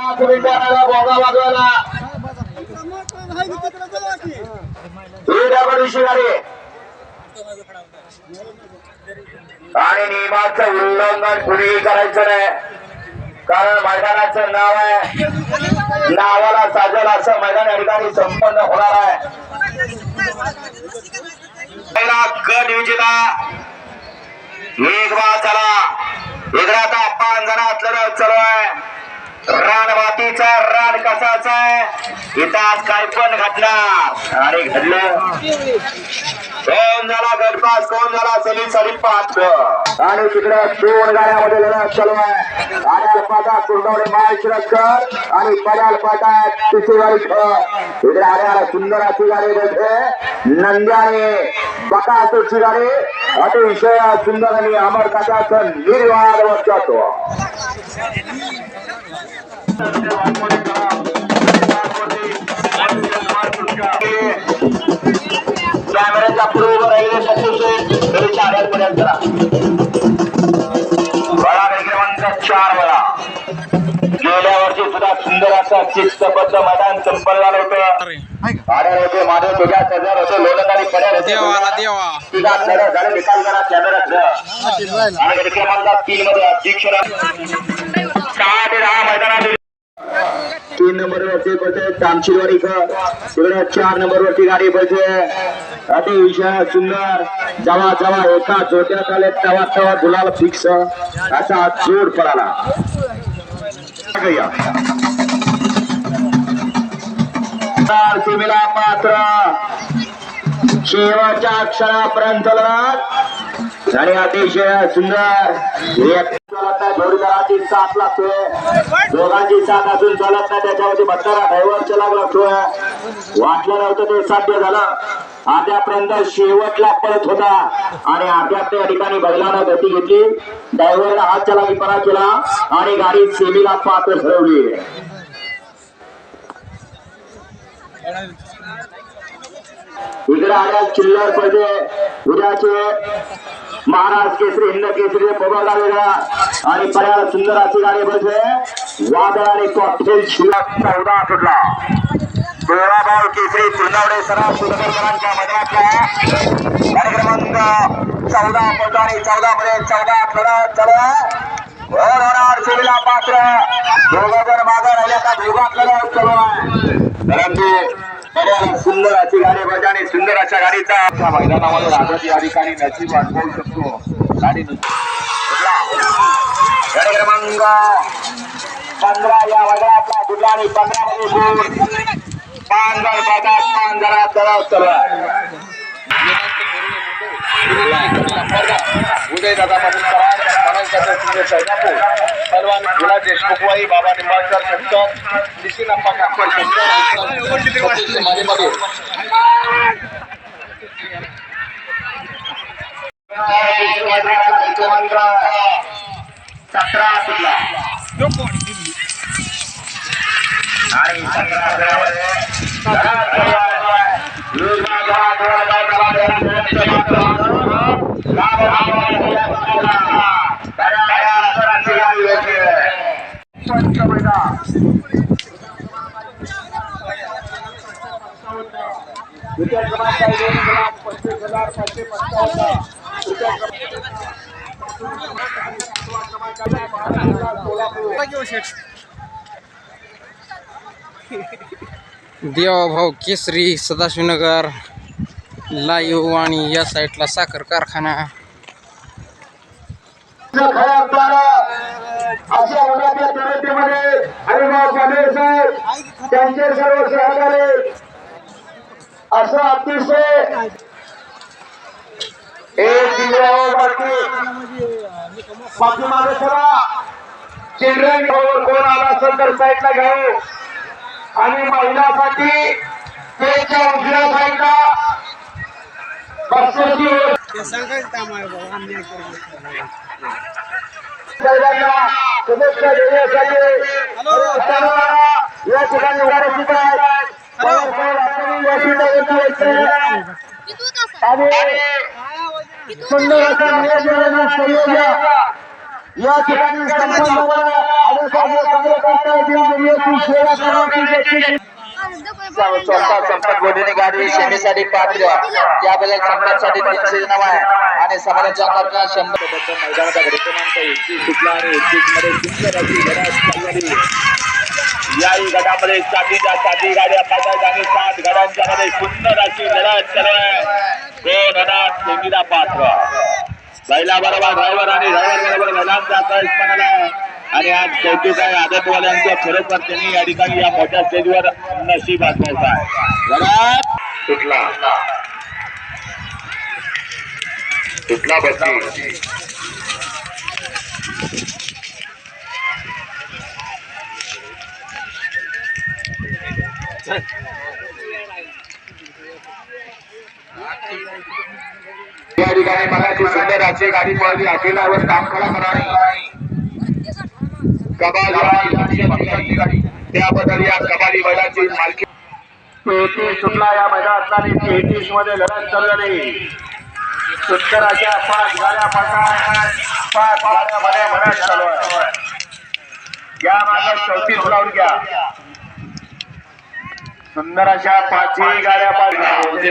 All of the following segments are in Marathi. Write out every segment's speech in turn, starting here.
भोगा वाजवायला. आणि नियमाचं उल्लंघन कुणीही करायचं नाही. कारण मैदानाचं नाव आहे. नावाला साजेल असं मैदान या ठिकाणी संपन्न होणार आहे. पहिला गट विजेता एक बा चला इकडे आता पाच जण असलेलं चालू आहे. रान मातीचा रान कसाचा. आहे इथं आज काय पण घडणार. आणि घडलं. कोण झाला गटपास कोण झाला सली सली पाच आणि तिकडे दोन गाड्यामध्ये लढत चालू. आहे आड्याल पाटा कुरडवडे महाशिरस्कर आणि पड्याल पाटा तिसरी इकडे आड्याला सुंदर अशी गाडी बैठे. नंद्याने बकासूरची गाडी. अतिशय सुंदर आणि अमर कथाचं निर्वाद जातो कॅमेऱ्याच्या राहिले तरी चार पर्यंत करा बळा क्रमांक चार वेळा गेल्या वर्षी सुद्धा सुंदर असं शिस्तबद्ध मैदान संपन्न झालं होतं. होते तुझ्या सजर तुझा झालं निकाल करा आणि क्रमांक तीन मध्ये अध्यक्ष सहा ते दहा मैदानात तीन नंबर वरती पळते तामशिरवाडी तिकडे चार नंबर वरती गाडी पळते अतिशय सुंदर जवा जवा एका जोट्यात आले तवा तवा गुलाल फिक्स असा जोड पडाला सीमेला पात्र शेवटच्या अक्षरापर्यंत लढत. आणि अतिशय सुंदर. जोडीदाराची साथ लागतोय. दोघांची साथ अजून चालत नाही त्याच्यावरती भटकारा ड्रायव्हर चलाग लागतोय. वाटलं नव्हतं ते साध्य झालं. आद्यापर्यंत शेवटला पळत होता. आणि आद्यात त्या ठिकाणी बैलानं गती घेतली. ड्रायव्हरला हात चला विपरा केला आणि गाडी सेमीला पात्र ठरवली इकडे आल्या चिल्लर पडते उद्याचे महाराज केसरी हिंद केसरी मोबाईलला वेगळा. आणि पर्याला सुंदर अशी गाडी बसले वादळ आणि कॉकटेल शिल्लक चौदा सुटला गोळाबाव केसरी पुरनावडे सराव सुरकरांच्या मैदानातला गाडी क्रमांक चौदा पडतो आणि चौदा मध्ये चौदा थोडं चला होणार सेमीला पात्र. दोघं जर मागं राहिल्या का दोघात लढत चालू परंतु सुंदर अशी गाडी बजा आणि सुंदर अशा गाडीचा मैदानामध्ये राजाची या ठिकाणी नशीब अनुभवू शकतो. गाडी गाडी क्रमांक पंधरा या वगळ्यातला कुठला पंधरा मध्ये गुण पाच पदात पाच तळाव चालू आहे उदय दादा पलवान गुला देशमुखवाई बाबा निंबाळकर शंकर निशिनाप्पा काकड शंकरमध्ये सतरा सुटला आणि पस्तीस हजार पाचशे पंचावन्न देवाभाऊ केसरी सदाशिवनगर लाईव्ह आणि या साईडला साखर कारखाना. त्यांचे सर्व सहकारी असं अतिशय पाठीमागे सरा चिल्ड्रन कोण आला असेल तर साईडला घेऊ. आणि महिलांसाठी त्याच्या उजव्या साईडला बक्षिसी सर्वांना शुभेच्छा देण्यासाठी सर्वांना या ठिकाणी उपस्थित आहेत पवारसाहेब आपण या ठिकाणी आणि सुंदर असं नियोजन आणि संयोजन या ठिकाणी. स्वतः संपत गोडीने गाडी शेमीसाठी पात्र त्याबद्दल संपतसाठी तीनशे नाव आहे आणि समाजाच्या करता शंभर मैदानाचा घडी क्रमांक एकतीस सुटला आणि एकतीसमध्ये सुंदर अशी लढत चाललेली याही गटामध्ये गाड्या पाच आहेत आणि सात गाड्यांच्या मध्ये सुंदर अशी लढत चालू आहे. दोन अनाथ सेमीला पात्र. बैला बरोबर ड्रायव्हर आणि ड्रायव्हर बरोबर बैलांचा आकाश म्हणाला आणि आज कौतुक आहे आदतवाल्यांचं खरोखर त्यांनी या ठिकाणी या मोठ्या स्टेजवर नशीब आजमावत आहे. घरात सुटला सुटला बसली या ठिकाणी ती सुंदर अशी गाडी पळली अखिलावर काम करा करावी कबाली त्याबद्दल या कबाली बैलाची मालकी तेहतीस सुटला या मैदानात आणि तेहतीसमध्ये लढत चालू झाली. सुंदर अशा पाच गाड्या पाच गाड्यामध्ये लढत चालू आहे. या माझा चौतीस लावून घ्या. सुंदर अशा पाचही गाड्या पाहिजे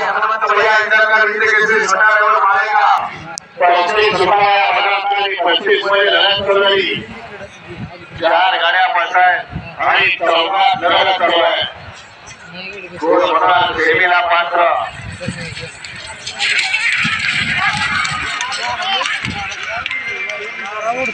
हनुमंत भैया इंद्रकर विजय केसरी छोटा मालेगा पंचवीस रुपया हनुमंत पंचवीसमध्ये लढत चालू झाली चार गाड्या पडतायत आणि चौकात लढत चालू आहे गोड होणार सेमीला पात्र